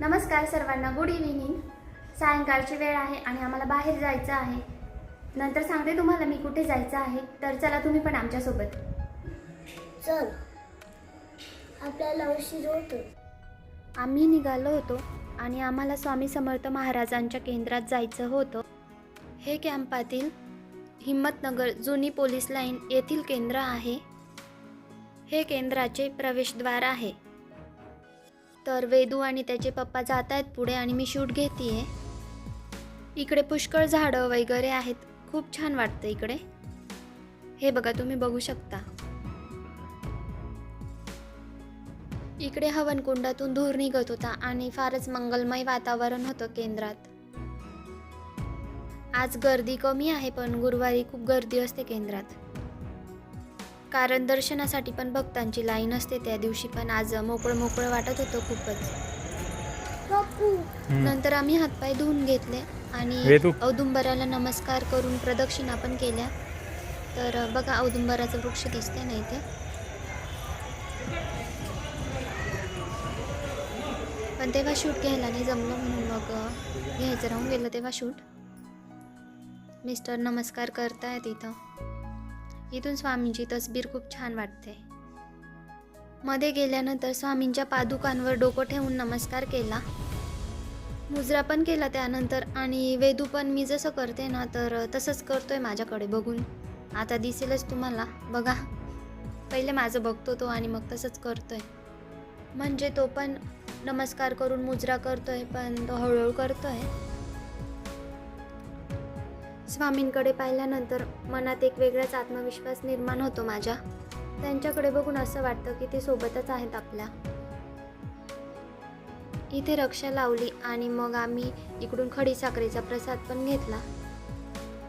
नमस्कार सर्वांना good evening सायंकाळची वेळ आहे आणि आम्हाला बाहेर जायचं आहे. नंतर सांगते तुम्हाला मी कुठे जायचं आहे तर चला तुम्ही पण आमच्यासोबत. चल. आपल्याला उशीर होतो आम्ही निघालो होतो आणि आम्हाला स्वामी समर्थ महाराजांच्या केंद्रात जायचं होतं. हे कॅम्पातील हिम्मतनगर जुनी पोलीस लाईन येथील केंद्र आहे. हे केंद्राचे प्रवेशद्वार आहे. तर वेदू आणि त्याचे पप्पा जात आहेत पुढे आणि मी शूट घेते इकडे पुष्कळ झाडं वगैरे आहेत. खूप छान वाटतं इकडे. हे बघा तुम्ही बघू शकता. इकडे हवनकुंडातून धूर निघत होता आणि फारच मंगलमय वातावरण होतं केंद्रात. आज गर्दी कमी आहे पण गुरुवारी खूप गर्दी असते केंद्रात. कारण दर्शनासाठी पण भक्तांची लाईन असते त्या दिवशी पण आज मोकळं मोकळं वाटत होतं खूपच. पप्पू नंतर आम्ही हातपाय धुवून घेतले आणि. औदुंबराला नमस्कार करून प्रदक्षिणा पण केल्या. तर बघा औदुंबराचं वृक्ष दिसते ना इथे. पण तेव्हा शूट घ्यायला नाही जमलं म्हणून मग घ्यायचं राहून गेलं तेव्हा शूट. मिस्टर नमस्कार करतायत इथं. इथून स्वामींची तसबीर खूप छान वाटते. मध्ये गेल्यानंतर स्वामींच्या पादुकांवर डोकं ठेवून नमस्कार केला. मुजरा पण केला त्यानंतर आणि वेदू पण मी जसं करते ना तर तसंच करतोय माझ्याकडे बघून. आता दिसेलच तुम्हाला. बघा. पहिले माझं बघतो तो आणि मग तसंच करतोय. म्हणजे तो पण नमस्कार करून मुजरा करतोय पण तो हळूहळू करतोय. स्वामींकडे पाहिल्यानंतर मनात एक वेगळाच आत्मविश्वास निर्माण होतो माझ्या. त्यांच्याकडे बघून असं वाटतं की ते सोबतच आहेत आपल्या. इथे रक्षा लावली आणि मग आम्ही इकडून खडी साखरेचा प्रसाद पण घेतला.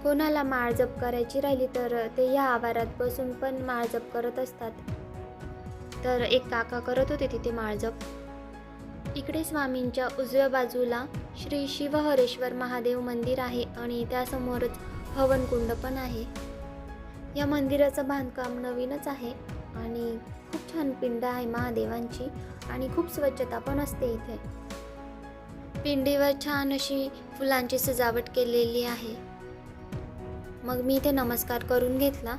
कोणाला माळ जप करायची राहिली तर ते या आवारात बसून पण माळ जप करत असतात. तर एक काका करत होते तिथे माळ जप. इकडे स्वामींच्या उजव्या बाजूला श्री शिवहरेश्वर महादेव मंदिर आहे आणि त्यासमोरच हवनकुंड पण आहे. या मंदिराचं बांधकाम नवीनच आहे आणि खूप छान पिंड आहे महादेवांची आणि खूप स्वच्छता पण असते इथे. पिंडीवर छान अशी फुलांची सजावट केलेली आहे. मग मी इथे नमस्कार करून घेतला.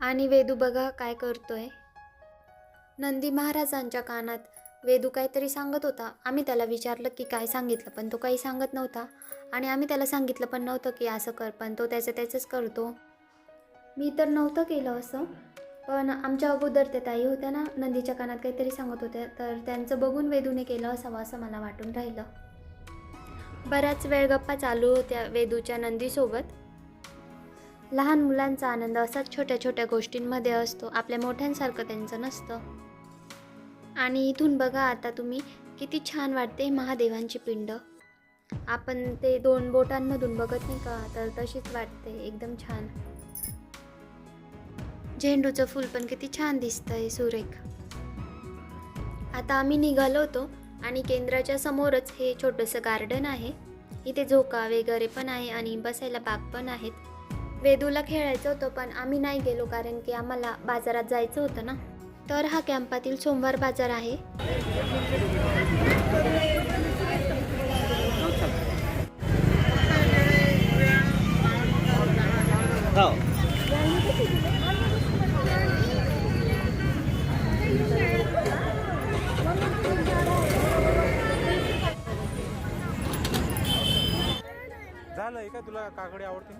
आणि वेदू बघा काय करतोय. नंदी महाराजांच्या कानात वेदू काहीतरी सांगत होता. आम्ही त्याला विचारलं की काय सांगितलं पण तो काही सांगत नव्हता. आणि आम्ही त्याला सांगितलं पण नव्हतं की असं कर पण तो त्याचं त्याचंच करतो. मी तर नव्हतं केलं असं पण आमच्या अगोदर त्या ताई होत्या ना नंदीच्या कानात काहीतरी सांगत होत्या तर त्यांचं बघून वेदूने केलं असावं असं मला वाटून राहिलं. बराच वेळ गप्पा चालू होत्या वेदूच्या नंदीसोबत. लहान मुलांचा आनंद असाच छोट्या छोट्या गोष्टींमध्ये असतो आपल्या मोठ्यांसारखं त्यांचं नसतं. आणि इथून बघा आता तुम्ही किती छान वाटते महादेवांची पिंड. आपण ते दोन बोटांमधून बघत नाही का? तर तशीच वाटते एकदम छान. झेंडूचं फूल पण किती छान दिसतंय सुरेख. आता आम्ही निघालो होतो आणि केंद्राच्या समोरच हे छोटंसं गार्डन आहे. इथे झोका वगैरे पण आहे आणि बसायला बाग पण आहेत. वेदूला खेळायचं होतं पण आम्ही नाही गेलो कारण की आम्हाला बाजारात जायचं होतं ना. तर हा कॅम्पातील सोमवार बाजार आहे. झालंय का तुला काकडी आवडते?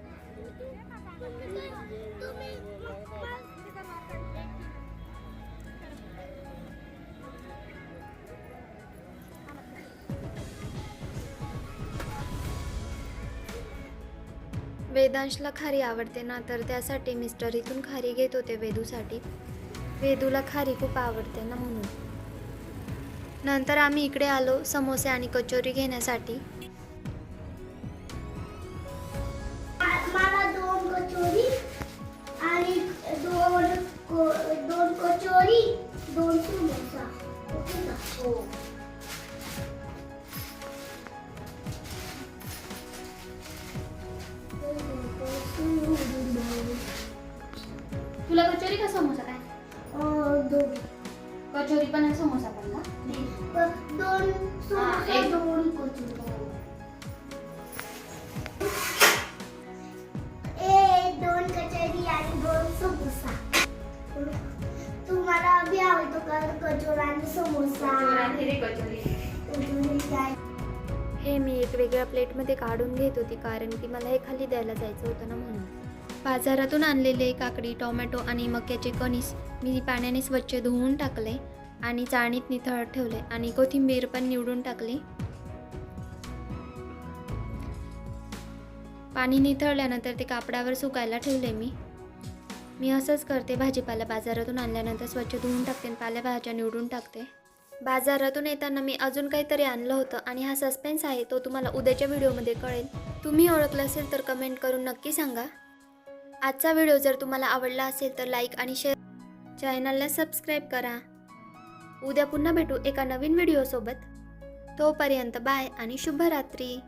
वेदांशला खारी आवडते ना तर त्यासाठी मिस्टर इथून खारी घेत होते वेदूसाठी. वेदूला खारी खूप आवडते ना म्हणून. नंतर आम्ही इकडे आलो समोसे आणि कचोरी घेण्यासाठी. मला दोन कचोरी आणि दोन दोन कचोरी दोन समोसा. समोसा काय? दोन. कचोरी पण आणि समोसा पण का? दोन समोसा एक- दोन कचोरी. ए दोन कचोरी आणि दोन समोसा. तुम्हाला बी आवडतो का कचोरा आणि समोसा? कचोरी काय? हे मी एक वेगळ्या प्लेटमध्ये काढून घेत होती कारण की मला हे खाली द्यायला जायचं होतं ना म्हणून. बाजारातून आणलेले काकडी टोमॅटो आणि मक्याचे कणीस मी पाण्याने स्वच्छ धुवून टाकले आणि चाळणीत निथळत ठेवले आणि कोथिंबीर पण निवडून टाकली. पाणी निथळल्यानंतर ते कापडावर सुकायला ठेवले मी. मी असंच करते भाजीपाला बाजारातून आणल्यानंतर स्वच्छ धुवून टाकते आणि पालेभाज्या निवडून टाकते. बाजारातून येताना मी अजून काहीतरी आणलं होतं आणि हा सस्पेन्स आहे तो तुम्हाला उद्याच्या व्हिडिओमध्ये कळेल. तुम्ही ओळखलं असेल तर कमेंट करून नक्की सांगा. आजचा व्हिडिओ जर तुम्हाला आवडला असेल तर लाईक आणि शेअर चॅनलला सबस्क्राईब करा. उद्या पुन्हा भेटू एका नवीन व्हिडिओसोबत. तोपर्यंत बाय आणि शुभरात्री.